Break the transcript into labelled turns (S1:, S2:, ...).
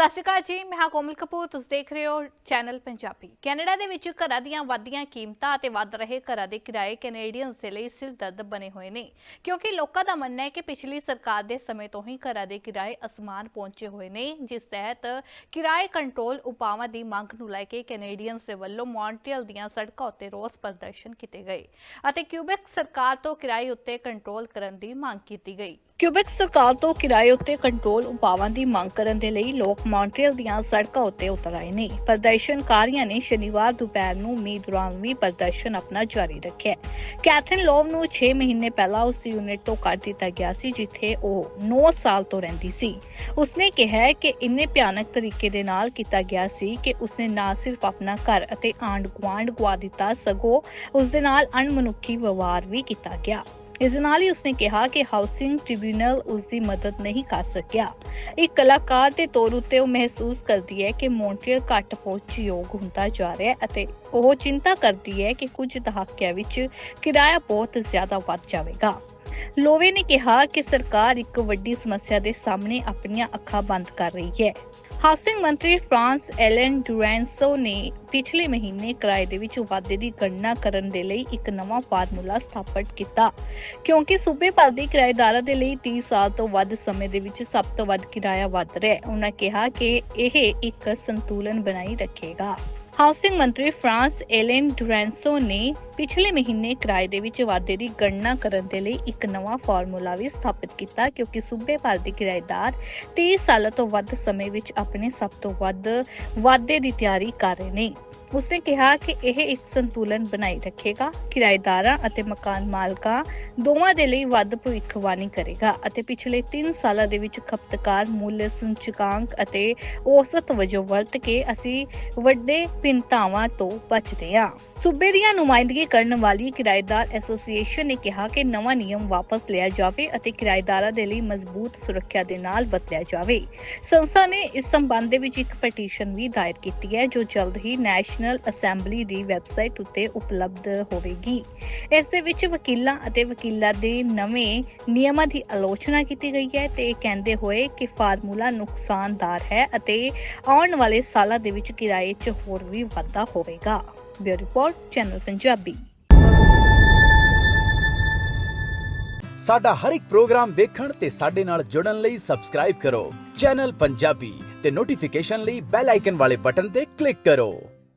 S1: ਸਤਿ ਸ਼੍ਰੀ ਅਕਾਲ ਜੀ, ਮੈਂ ਹਾਂ ਕੋਮਲ ਕਪੂਰ, ਤੁਸੀਂ ਦੇਖ ਰਹੇ ਹੋ ਚੈਨਲ ਪੰਜਾਬੀ। ਕੈਨੇਡਾ ਦੇ ਵਿੱਚ ਘਰਾਂ ਦੀਆਂ ਵੱਧਦੀਆਂ ਕੀਮਤਾਂ ਅਤੇ ਵੱਧ ਰਹੇ ਘਰਾਂ ਦੇ ਕਿਰਾਏ ਕੈਨੇਡੀਅਨਸ ਦੇ ਲਈ ਸਿਰ ਦਰਦ ਬਣੇ ਹੋਏ ਨੇ। ਕਿਉਂਕਿ ਲੋਕਾਂ ਦਾ ਮੰਨਣਾ ਹੈ ਕਿ ਪਿਛਲੀ ਸਰਕਾਰ ਦੇ ਸਮੇਂ ਤੋਂ ਹੀ ਘਰਾਂ ਦੇ ਕਿਰਾਏ ਅਸਮਾਨ ਪਹੁੰਚੇ ਹੋਏ ਨੇ, ਜਿਸ ਤਹਿਤ ਕਿਰਾਏ ਕੰਟਰੋਲ ਉਪਾਵਾਂ ਦੀ ਮੰਗ ਨੂੰ ਲੈ ਕੇ ਕੈਨੇਡੀਅਨਸ ਦੇ ਵੱਲੋਂ ਮੌਂਟਰੀਅਲ ਦੀਆਂ ਸੜਕਾਂ ਉੱਤੇ ਰੋਸ ਪ੍ਰਦਰਸ਼ਨ ਕੀਤੇ ਗਏ ਅਤੇ ਕਿਊਬੈਕ ਸਰਕਾਰ ਤੋਂ ਕਿਰਾਏ ਉੱਤੇ ਕੰਟਰੋਲ ਕਰਨ ਦੀ ਮੰਗ ਕੀਤੀ ਗਈ। ਕਿਊਬਿਕ ਸਰਕਾਰ ਤੋਂ ਕਿਰਾਏ ਉੱਤੇ ਕੰਟਰੋਲ ਉਪਾਵਾਂ ਦੀ ਮੰਗ ਕਰਨ ਦੇ ਲਈ ਲੋਕ ਮੌਂਟਰੀਅਲ ਦੀਆਂ ਸੜਕਾਂ ਉੱਤੇ ਉਤਰ ਆਏ ਨੇ। ਪ੍ਰਦਰਸ਼ਨਕਾਰੀਆਂ ਨੇ ਸ਼ਨੀਵਾਰ ਦੁਪਹਿਰ ਨੂੰ ਮੀਂਹ ਦੌਰਾਨ ਵੀ ਪ੍ਰਦਰਸ਼ਨ ਆਪਣਾ ਜਾਰੀ ਰੱਖਿਆ। ਕੈਥਨ ਲੋਵ ਨੂੰ 6 ਮਹੀਨੇ ਪਹਿਲਾਂ ਉਸ ਯੂਨਿਟ ਤੋਂ ਕੱਢ ਦਿੱਤਾ ਗਿਆ ਸੀ, ਜਿੱਥੇ ਉਹ 9 ਸਾਲ ਤੋਂ ਰਹਿੰਦੀ ਸੀ। ਉਸਨੇ ਕਿਹਾ ਕਿ ਇੰਨੇ ਭਿਆਨਕ ਤਰੀਕੇ ਦੇ ਨਾਲ ਕੀਤਾ ਗਿਆ ਸੀ ਕਿ ਉਸਨੇ ਨਾ ਸਿਰਫ ਆਪਣਾ ਘਰ ਅਤੇ ਆਂਡ ਗੁਆਂਢ ਗਵਾ ਦਿੱਤਾ, ਸਗੋਂ ਉਸ ਦੇ ਨਾਲ ਅਣਮਨੁੱਖੀ ਵਿਵਹਾਰ ਵੀ ਕੀਤਾ ਗਿਆ। ਇਸ ਦੇ ਨਾਲ ਹੀ ਉਸਨੇ ਕਿਹਾ ਕਿ ਹਾਊਸਿੰਗ ਟ੍ਰਿਬਿਊਨਲ ਉਸ ਦੀ ਮਦਦ ਨਹੀਂ ਕਰ ਸਕਿਆ। ਇੱਕ ਕਲਾਕਾਰ ਦੇ ਤੌਰ ਉੱਤੇ ਉਹ ਮਹਿਸੂਸ ਕਰਦੀ ਹੈ ਕਿ ਮੌਂਟਰੀਅਲ ਘੱਟ ਪਹੁੰਚਯੋਗ ਹੁੰਦਾ ਜਾ ਰਿਹਾ ਹੈ ਅਤੇ ਉਹ ਚਿੰਤਾ ਕਰਦੀ ਹੈ ਕਿ ਕੁਝ ਦਹਾਕਿਆਂ ਵਿੱਚ ਕਿਰਾਇਆ ਬਹੁਤ ਜ਼ਿਆਦਾ ਵੱਧ ਜਾਵੇਗਾ। ਲੋਵੇ ਨੇ ਕਿਹਾ ਕਿ ਸਰਕਾਰ ਇੱਕ ਵੱਡੀ ਸਮੱਸਿਆ ਦੇ ਸਾਹਮਣੇ ਆਪਣੀਆਂ ਅੱਖਾਂ ਬੰਦ ਕਰ ਰਹੀ ਹੈ। ਹਾਊਸਿੰਗ ਮੰਤਰੀ ਫਰਾਂਸ ਐਲਨ ਡੁਰੈਂਸੋ ਨੇ ਪਿਛਲੇ ਮਹੀਨੇ ਕਿਰਾਏ ਦੇ ਵਿੱਚ ਵਾਧੇ ਦੀ ਗਣਨਾ ਕਰਨ ਦੇ ਲਈ ਇੱਕ ਨਵਾਂ ਫਾਰਮੂਲਾ ਸਥਾਪਿਤ ਕੀਤਾ। ਕਿਉਂਕਿ ਸੂਬੇ ਭਰ ਦੇ ਕਿਰਾਏਦਾਰਾਂ ਦੇ ਲਈ 30 ਸਾਲ ਤੋਂ ਵੱਧ ਸਮੇਂ ਦੇ ਵਿੱਚ ਸਭ ਤੋਂ ਵੱਧ ਕਿਰਾਇਆ ਵੱਧ ਰਿਹਾ ਹੈ। ਉਹਨਾਂ ਕਿਹਾ ਕਿ ਇਹ ਇੱਕ ਸੰਤੁਲਨ ਬਣਾਈ ਰੱਖੇਗਾ। ਹਾਊਸਿੰਗ ਮੰਤਰੀ ਫਰਾਂਸ ਐਲਨ ਡੁਰੈਂਸੋ ਨੇ ਪਿਛਲੇ ਮਹੀਨੇ ਕਿਰਾਏ ਦੇ ਵਿੱਚ ਵਾਧੇ ਦੀ ਗਣਨਾ ਕਰਨ ਦੇ ਲਈ ਇੱਕ ਨਵਾਂ ਫਾਰਮੂਲਾ ਵੀ ਸਥਾਪਿਤ ਕੀਤਾ, ਕਿਉਂਕਿ ਸੂਬੇ ਭਰ ਦੇ ਕਿਰਾਏਦਾਰ 30 ਸਾਲਾਂ ਤੋਂ ਵੱਧ ਸਮੇਂ ਵਿੱਚ ਆਪਣੇ ਸਭ ਤੋਂ ਵੱਧ ਵਾਧੇ ਦੀ ਤਿਆਰੀ ਕਰ ਰਹੇ ਨੇ। ਉਸਨੇ ਕਿਹਾ ਕਿ ਇਹ ਇੱਕ ਸੰਤੁਲਨ ਬਣਾਈ ਰੱਖੇਗਾ, ਕਿਰਾਏਦਾਰਾਂ ਅਤੇ ਮਕਾਨ ਮਾਲਕਾਂ ਦੋਵਾਂ ਦੇ ਲਈ ਵੱਧ ਭਵਿੱਖਬਾਣੀ ਕਰੇਗਾ ਅਤੇ ਪਿਛਲੇ 3 ਸਾਲਾਂ ਦੇ ਵਿੱਚ ਖਪਤਕਾਰ ਮੁੱਲ ਸੂਚਕਾਂਕ ਅਤੇ ਔਸਤ ਵਜੋਂ ਵਰਤ ਕੇ ਅਸੀਂ ਵੱਡੇ ਭਿੰਨਤਾਵਾਂ ਤੋਂ ਬਚਦੇ ਹਾਂ। ਸੂਬੇ ਦੀਆਂ ਨੁਮਾਇੰਦਗੀ ਕਰਨ ਵਾਲੀ ਕਿਰਾਏਦਾਰ ਐਸੋਸੀਏਸ਼ਨ ਨੇ ਕਿਹਾ ਕਿ ਨਵਾਂ ਨਿਯਮ ਵਾਪਸ ਲਿਆ ਜਾਵੇ ਅਤੇ ਕਿਰਾਏਦਾਰਾਂ ਦੇ ਲਈ ਮਜ਼ਬੂਤ ਸੁਰੱਖਿਆ ਦੇ ਨਾਲ ਬਦਲਿਆ ਜਾਵੇ। ਸੰਸਥਾ ਨੇ ਇਸ ਸੰਬੰਧ ਦੇ ਵਿੱਚ ਇੱਕ ਪਟੀਸ਼ਨ ਵੀ ਦਾਇਰ ਕੀਤੀ ਹੈ, ਜੋ ਜਲਦ ਹੀ ਨੈਸ਼ਨਲ ਅਸੈਂਬਲੀ ਦੀ ਵੈਬਸਾਈਟ ਉੱਤੇ ਉਪਲਬਧ ਹੋਵੇਗੀ। ਇਸ ਦੇ ਵਿੱਚ ਵਕੀਲਾਂ ਅਤੇ ਵਕੀਲਾਂ ਦੇ ਨਵੇਂ ਨਿਯਮਾਂ ਦੀ ਆਲੋਚਨਾ ਕੀਤੀ ਗਈ ਹੈ ਤੇ ਕਹਿੰਦੇ ਹੋਏ ਕਿ ਫਾਰਮੂਲਾ ਨੁਕਸਾਨਦਾਰ ਹੈ ਅਤੇ ਆਉਣ ਵਾਲੇ ਸਾਲਾਂ ਦੇ ਵਿੱਚ ਕਿਰਾਏ 'ਚ ਹੋਰ ਵੀ ਵਾਧਾ ਹੋਵੇਗਾ। Bureau report, channel Punjabi.
S2: ਸਾਡਾ ਹਰ ਇੱਕ ਪ੍ਰੋਗਰਾਮ ਦੇਖਣ ਤੇ ਸਾਡੇ ਨਾਲ ਜੁੜਨ ਲਈ ਸਬਸਕ੍ਰਾਈਬ ਕਰੋ। ਚੈਨਲ ਪੰਜਾਬੀ ਤੇ ਨੋਟੀਫਿਕੇਸ਼ਨ ਲਈ ਬੈਲ ਆਈਕਨ ਵਾਲੇ ਬਟਨ ਤੇ ਕਲਿੱਕ ਕਰੋ।